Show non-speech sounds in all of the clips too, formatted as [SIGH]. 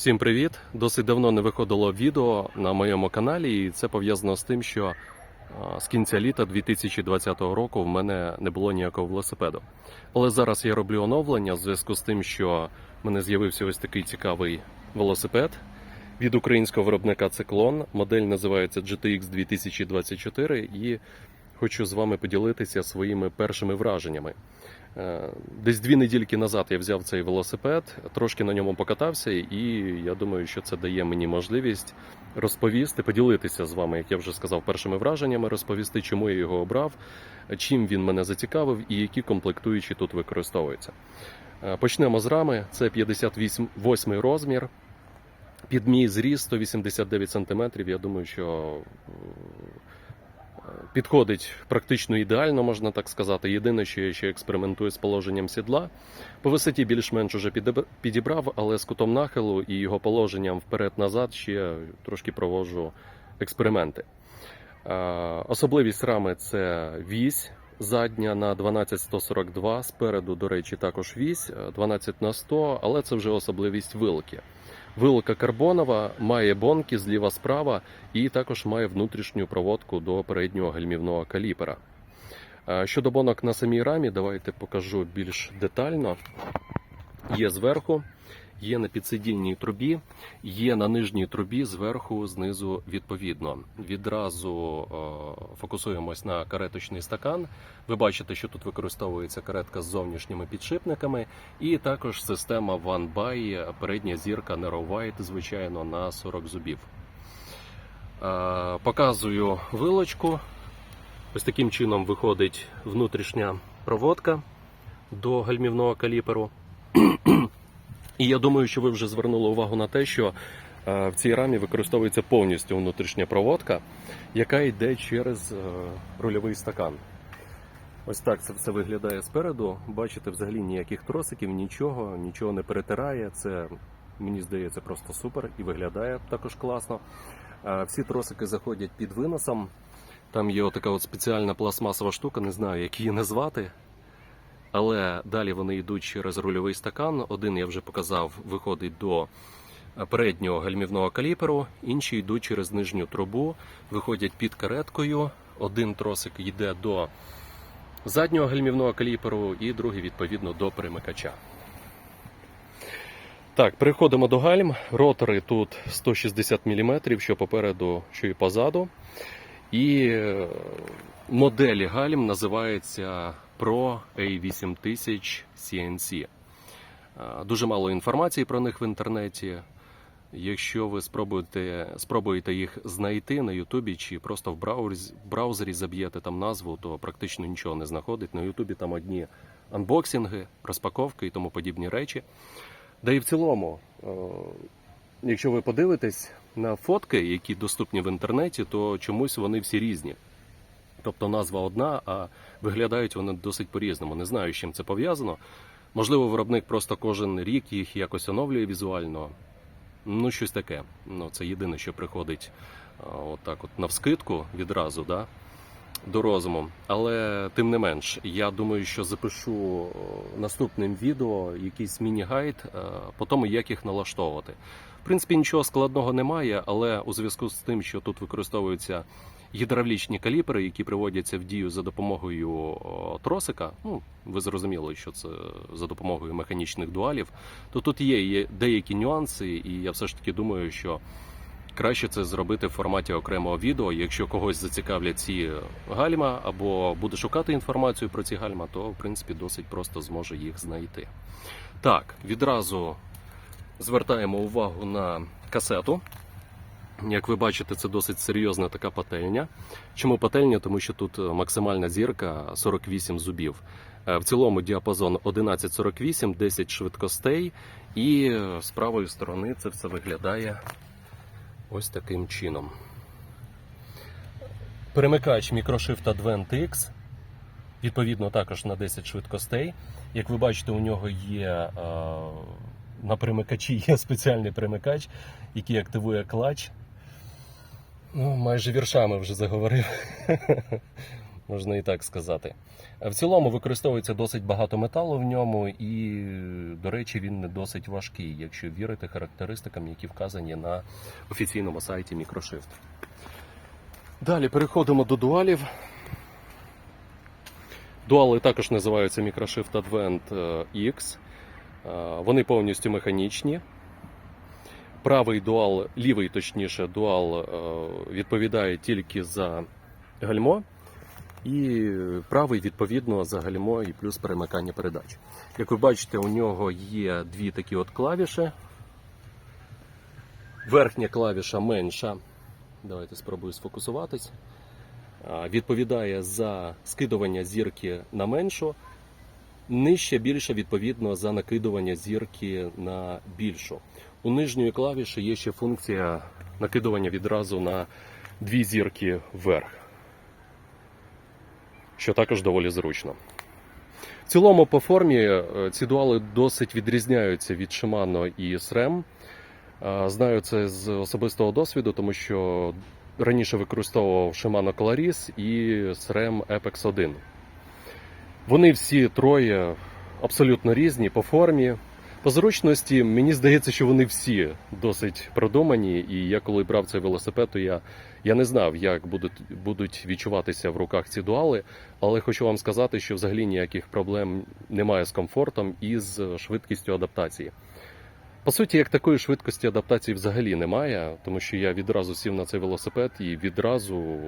Всім привіт! Досить давно не виходило відео на моєму каналі, і це пов'язано з тим, що з кінця літа 2020 року в мене не було ніякого велосипеду. Але зараз я роблю оновлення в зв'язку з тим, що в мене з'явився ось такий цікавий велосипед від українського виробника Циклон. Модель називається GTX 2024 і хочу з вами поділитися своїми першими враженнями. Е, Десь дві недільки назад я взяв цей велосипед, трошки на ньому покатався, і я думаю, що це дає мені можливість розповісти, поділитися з вами, як я вже сказав, першими враженнями, розповісти, чому я його обрав, чим він мене зацікавив і які комплектуючі тут використовуються. Е, Почнемо з рами. Це 58 розмір. Під мій зріст 189 см. Я думаю, що підходить практично ідеально, можна так сказати. Єдине, що я ще експериментую з положенням сідла. По висоті більш-менш уже підібрав, але з кутом нахилу і його положенням вперед-назад ще трошки проводжу експерименти. Особливість рами це вісь задня на 12142. Спереду, до речі, також вісь е, 12 на 100, але це вже особливість вилки. Вилка карбонова має бонки зліва справа і також має внутрішню проводку до переднього гальмівного каліпера. Е, Щодо бонок на самій рамі, давайте покажу більш детально. Є зверху, є на підсидільній трубі, є на нижній трубі зверху, знизу відповідно. Відразу е, фокусуємось на кареточний стакан. Ви бачите, що тут використовується каретка з зовнішніми підшипниками, і також система One By, передня зірка Narrow White, звичайно, на 40 зубів. Е, Показую вилочку. Ось таким чином виходить внутрішня проводка до гальмівного каліперу. І я думаю, що ви вже звернули увагу на те, що е, в цій рамі використовується повністю внутрішня проводка, яка йде через е, рульовий стакан. Ось так це все виглядає спереду. Бачите, взагалі ніяких тросиків, нічого, нічого не перетирає. Це мені здається просто супер і виглядає також класно. Е, Всі тросики заходять під виносом. Там є така от спеціальна пластмасова штука, не знаю, як її назвати. Але далі вони йдуть через рульовий стакан. Один я вже показав, виходить до переднього гальмівного каліперу, інші йдуть через нижню трубу, виходять під кареткою. Один тросик йде до заднього гальмівного каліперу, і другий відповідно до перемикача. Так, переходимо до гальм. Ротори тут 160 мм, що попереду, що і позаду. І е, модель гальм називається Pro A8000 CNC. Дуже мало інформації про них в інтернеті. Якщо ви спробуєте, спробуєте їх знайти на Ютубі чи просто в браузері, браузері заб'єте там назву, то практично нічого не знаходить. На Ютубі там одні анбоксинги, розпаковки і тому подібні речі. Да і в цілому, е, якщо ви подивитесь на фотки, які доступні в інтернеті, то чомусь вони всі різні. Тобто назва одна, а виглядають вони досить по-різному. Не знаю, з чим це пов'язано. Можливо, виробник просто кожен рік їх якось оновлює візуально. Ну, щось таке. Ну, це єдине, що приходить отак, от навскидку відразу, да, до розуму. Але тим не менш, я думаю, що запишу наступним відео якийсь міні-гайд е, по тому, як їх налаштовувати. В принципі, нічого складного немає, але у зв'язку з тим, що тут використовуються гідравлічні каліпери, які приводяться в дію за допомогою тросика. Ну, ви зрозуміли, що це за допомогою механічних дуалів, то тут є, є деякі нюанси, і я все ж таки думаю, що краще це зробити в форматі окремого відео. Якщо когось зацікавлять ці гальма або буде шукати інформацію про ці гальма, то в принципі досить просто зможе їх знайти. Так, відразу звертаємо увагу на касету. Як ви бачите, це досить серйозна така пательня. Чому пательня? Тому що тут максимальна зірка 48 зубів. Е, В цілому діапазон 1148, 10 швидкостей, і е, з правої сторони це все виглядає ось таким чином. Перемикач Microshifta Advent X, відповідно, також на 10 швидкостей. Як ви бачите, у нього є е, на перемикачі [LAUGHS] є спеціальний перемикач, який активує клач. Ну, майже віршами вже заговорив. [LAUGHS] Можна і так сказати. В цілому використовується досить багато металу в ньому, і, до речі, він не досить важкий, якщо вірити характеристикам, які вказані на офіційному сайті Microshift. Далі переходимо до дуалів. Дуали також називаються Microshift Advent X. Вони повністю механічні. Правий дуал, лівий точніше, дуал е, відповідає тільки за гальмо, і правий відповідно за гальмо і плюс перемикання передач. Як ви бачите, у нього є дві такі от клавіші. Верхня клавіша менша. Давайте спробую сфокусуватись. Відповідає за скидування зірки на меншу. Нижче більше відповідно за накидування зірки на більшу. У нижньої клавіші є ще функція накидування відразу на дві зірки вверх, що також доволі зручно. В цілому, по формі е, ці дуали досить відрізняються від Shimano і SRAM. Е, Знаю це з особистого досвіду, тому що раніше використовував Shimano Colaris і SRAM Apex 1. Вони всі троє абсолютно різні по формі. По зручності, мені здається, що вони всі досить продумані, і я коли брав цей велосипед, то я, я не знав, як будуть, будуть відчуватися в руках ці дуали, але хочу вам сказати, що взагалі ніяких проблем немає з комфортом і з швидкістю адаптації. По суті, як такої швидкості адаптації взагалі немає, тому що я відразу сів на цей велосипед і відразу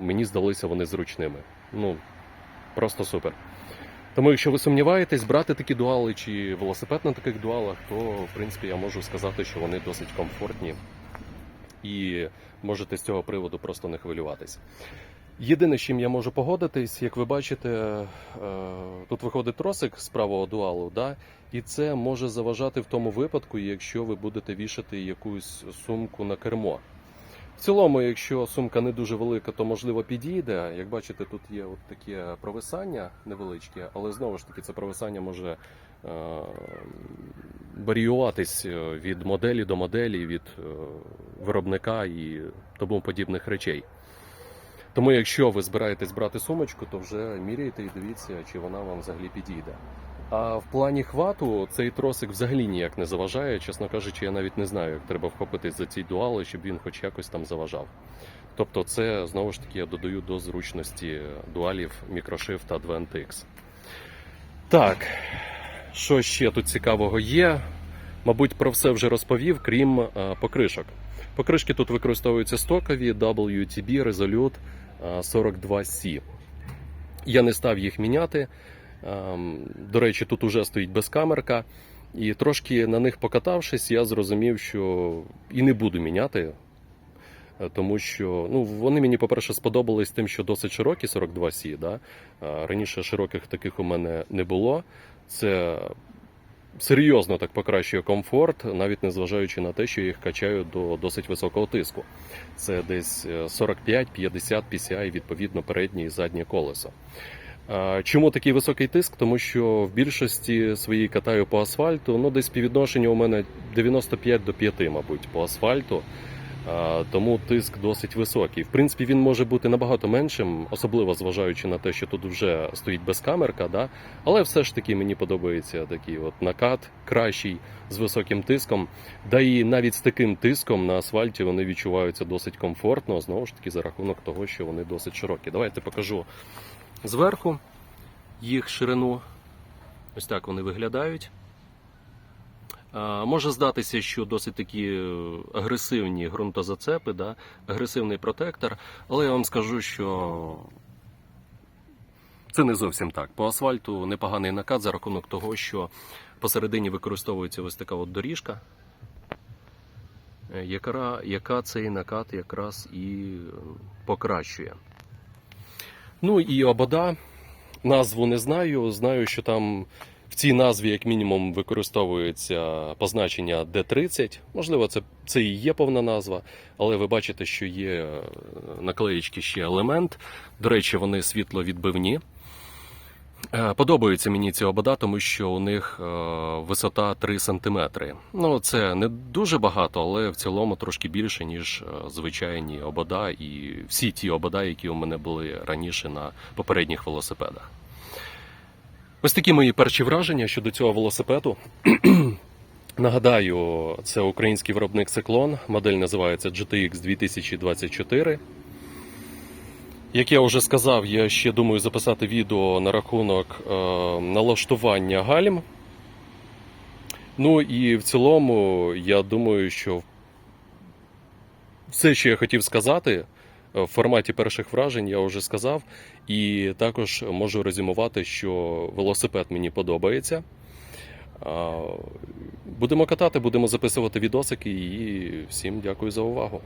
мені здалися вони зручними. Ну, просто супер. Тому, якщо ви сумніваєтесь, брати такі дуали чи велосипед на таких дуалах, то в принципі я можу сказати, що вони досить комфортні і можете з цього приводу просто не хвилюватись. Єдине, з чим я можу погодитись, як ви бачите, е, тут виходить тросик з правого дуалу, да? і це може заважати в тому випадку, якщо ви будете вішати якусь сумку на кермо. В цілому, якщо сумка не дуже велика, то можливо підійде. Як бачите, тут є от таке провисання невеличке, але знову ж таки це провисання може е, варіюватись е, від моделі до моделі, від е, виробника і тому подібних речей. Тому, якщо ви збираєтесь брати сумочку, то вже міряйте і дивіться, чи вона вам взагалі підійде. А в плані хвату цей тросик взагалі ніяк не заважає. Чесно кажучи, я навіть не знаю, як треба вхопитись за ці дуали, щоб він хоч якось там заважав. Тобто, це знову ж таки я додаю до зручності дуалів Microshift Advent X. Так, що ще тут цікавого є? Мабуть, про все вже розповів, крім е, покришок. Покришки тут використовуються стокові WTB Resolute е, 42C. Я не став їх міняти. Ем, До речі, тут уже стоїть безкамерка. І трошки на них покатавшись, я зрозумів, що і не буду міняти. е, Тому що ну, вони мені, по-перше, сподобались тим, що досить широкі 42C. Да? Раніше широких таких у мене не було. Це серйозно так покращує комфорт, навіть незважаючи на те, що я їх качаю до досить високого тиску. Це десь е, 45-50 PCI, відповідно, переднє і заднє колесо. Чому такий високий тиск? Тому що в більшості своїй катаю по асфальту, ну десь співвідношення у мене 95 до 5, мабуть, по асфальту. Тому тиск досить високий. В принципі, він може бути набагато меншим, особливо зважаючи на те, що тут вже стоїть безкамерка, да? але все ж таки мені подобається такий от накат кращий з високим тиском. Да і навіть з таким тиском на асфальті вони відчуваються досить комфортно, знову ж таки, за рахунок того, що вони досить широкі. Давайте покажу зверху їх ширину. Ось так вони виглядають. Може здатися, що досить такі е, агресивні ґрунтозацепи, да? агресивний протектор, але я вам скажу, що це не зовсім так. По асфальту непоганий накат за рахунок того, що посередині використовується ось така от доріжка, е, яка, яка цей накат якраз і е, покращує. Ну і обода. Назву не знаю. Знаю, що там в цій назві, як мінімум, використовується позначення D30. Можливо, це, це і є повна назва, але ви бачите, що є наклеєчки ще елемент. До речі, вони світловідбивні. Е, Подобаються мені ці обода, тому що у них е, висота 3 см. Ну, це не дуже багато, але в цілому трошки більше, ніж е, звичайні обода і всі ті обода, які у мене були раніше на попередніх велосипедах. Ось такі мої перші враження щодо цього велосипеду. [CLEARS THROAT] Нагадаю, це український виробник циклон. Модель називається GTX 2024. Як я вже сказав, я ще думаю записати відео на рахунок е, налаштування гальм. Ну і в цілому, я думаю, що все, що я хотів сказати, е, в форматі перших вражень я вже сказав. І також можу резюмувати, що велосипед мені подобається. А, Будемо катати, будемо записувати відосики і всім дякую за увагу.